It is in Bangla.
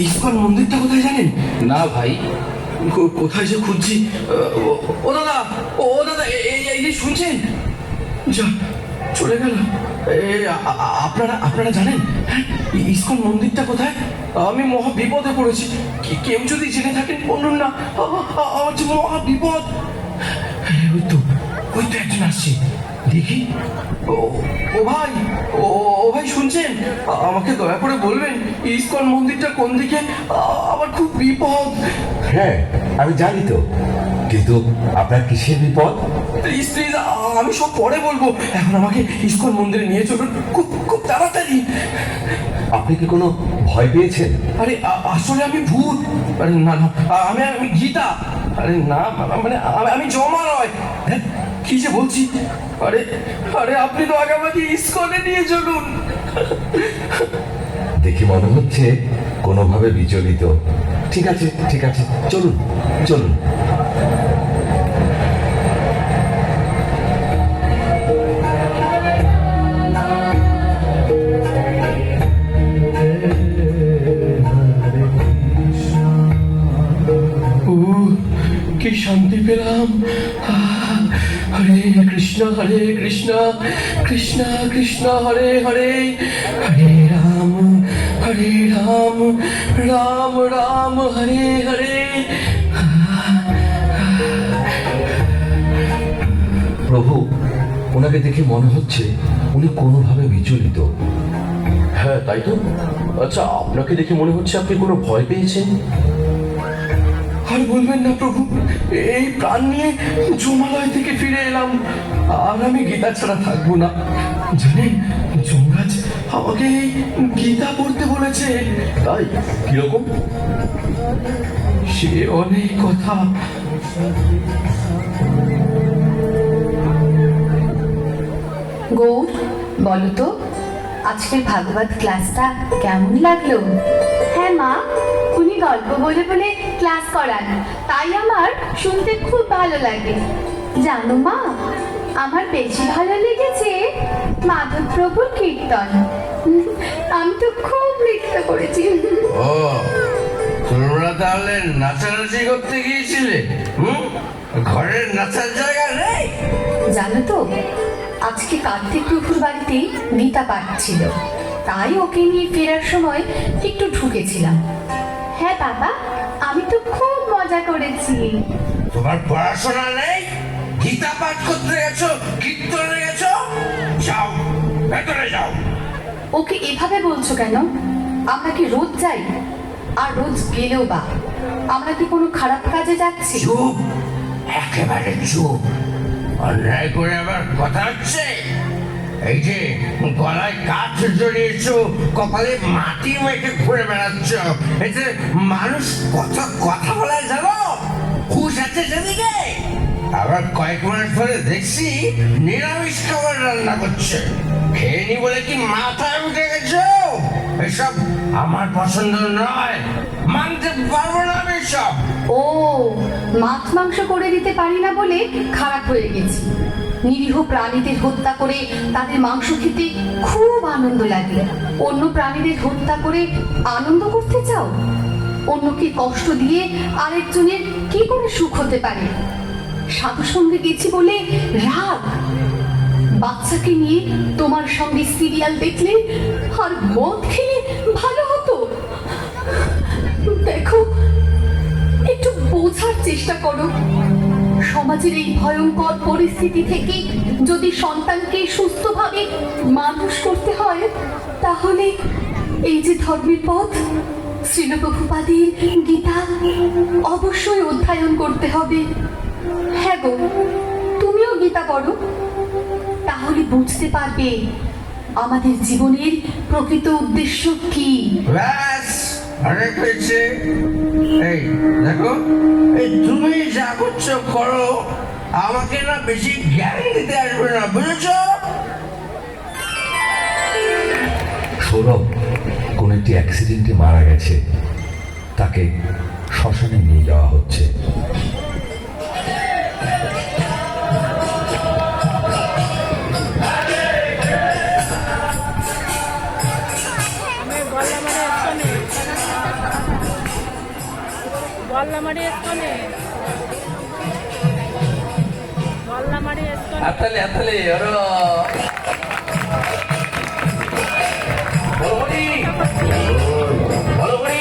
ইস্কন মন্দিরটা কোথায় জানেন? না ভাই। কোথায় যে খুঁজছি ও- দাদা ও দাদা এই যে শুনছেন? যা চলে গেল। আপনারা আপনারা জানেন? হ্যাঁ ইস্কন মন্দিরটা কোথায়? আমি মহা বিপদে পড়েছি। কেউ যদি জেনে থাকেন বলুন না। আমার যে মহা বিপদ। হ্যাঁ, ওই তো। ওই তো একজন আসছে। দেখি। ও ও ভাই ও ভাই শুনছেন? আমাকে দয়া করে বলবেন ইস্কন মন্দিরটা কোন দিকে? আমার খুব বিপদ। হ্যাঁ আমি জানি তো। কিন্তু আপনার কিসের বিপদ? প্লিজ প্লিজ আমি সব পরে বলব। এখন আমাকে ইস্কন মন্দিরে নিয়ে চলুন খুব খুব তাড়াতাড়ি। আপনি কি কোনো ভয় পেয়েছেন? আরে আসলে আমি ভূত। আরে না না আমি আমি গীতা। আরে না মানে আমি- আমি জমা নয়। হ্যাঁ, কি যে বলছি? আরে আরে আপনি তো আগে আমাকে ইস্কনে নিয়ে চলুন। দেখি মনে হচ্ছে কোনোভাবে বিচলিত। ঠিক আছে ঠিক আছে চলুন চলুন। কি শান্তি পেলাম। আহ, হরে কৃষ্ণ হরে কৃষ্ণ কৃষ্ণ কৃষ্ণ হরে হরে। হরে রাম হরে রাম রাম রাম হরে হরে। প্রভু ওনাকে দেখে মনে হচ্ছে উনি কোনোভাবে বিচলিত। হ্যাঁ তাই তো। আচ্ছা আপনাকে দেখে মনে হচ্ছে আপনি কোনো ভয় পেয়েছেন? আর বলবেন না প্রভু এই প্রাণ নিয়ে জমালয় থেকে ফিরে এলাম। আর আমি গীতা ছাড়া থাকব না। জানেন যমরাজ আমাকে এই গীতা পড়তে বলেছে। তাই কীরকম? সে অনেক কথা। গৌর বলো তো আজকের ভাগবত ক্লাসটা কেমন লাগল? হ্যাঁ মা গল্প বলে বলে ক্লাস করান। তাই আমার শুনতে খুব ভালো লাগে। জানো মা আমার বেশি ভালো লেগেছে মাধব প্রভুর কীর্তন আমি তো খুব নৃত্য করেছি। ও তোমরা তাহলে নাচানাচি করতে গিয়েছিলে? ঘরের নাচার জায়গা নেই? জানো তো আজকে কার্তিক প্রভুর বাড়িতে গীতা পাঠ ছিল। তাই ওকে নিয়ে ফেরার সময় একটু ঢুকেছিলাম। হ্যাঁ বাবা আমি তো খুব মজা করেছি। তোমার পড়াশোনা নেই? গীতা পাঠ করতে গেছো? কীর্তনে গেছো? যাও ভেতরে যাও। ওকে এভাবে বলছো কেন? আমরা কি রোজ যাই? আর রোজ গেলেও বা? আমরা কি কোনো খারাপ কাজে যাচ্ছি? চুপ একেবারে চুপ। অন্যায় করে আবার কথা হচ্ছে? এই যে গলায় কাঠ জড়িয়েছো কপালে মাটি মেখে ঘুরে বেড়াচ্ছ। এতে মানুষ কত কথা বলায় জানো? হুশ আছে সেদিকে? আবার কয়েক মাস ধরে দেখছি নিরামিষ খাবার রান্না করছে। খেয়ে নি বলে কি মাথায় উঠে গেছো? এসব আমার পছন্দ নয়। মানতে পারব না আমি সব ও, মাছ মাংস করে দিতে পারি না বলে খারাপ হয়ে গেছি। নিরীহ প্রাণীদের হত্যা করে তাদের মাংস খেতে খুব আনন্দ লাগে। অন্য প্রাণীদের হত্যা করে আনন্দ করতে চাও? অন্যকে কষ্ট দিয়ে আরেকজনের কি করে সুখ হতে পারে? সাধু সঙ্গে গেছি বলে রাগ। বাচ্চাকে নিয়ে তোমার সঙ্গে সিরিয়াল দেখলে আর মদ খেলে ভালো হতো। দেখো, একটু বোঝার চেষ্টা করো। সমাজের এই ভয়ঙ্কর পরিস্থিতি থেকে যদি সন্তানকে সুস্থভাবে মানুষ করতে হয়, তাহলে এই যে ধর্মের পথ, শ্রীলপ্রভুপাদের গীতা অবশ্যই অধ্যয়ন করতে হবে। হ্যাঁ গো, তুমিও গীতা পড়ো। তাহলে বুঝতে পারবে আমাদের জীবনের প্রকৃত উদ্দেশ্য কি। ব্যাস! অনেক হয়েছে এই, দেখো, এই তুমি যা করছ করো, আমাকে না বেশি জ্ঞান দিতে আসবে না, বুঝেছ? সৌরভ কোন একটি অ্যাক্সিডেন্টে মারা গেছে, তাকে শ্মশানে নিয়ে যাওয়া হচ্ছে। అత్తలే అత్తలే ఎవరో బలగుడి బలగుడి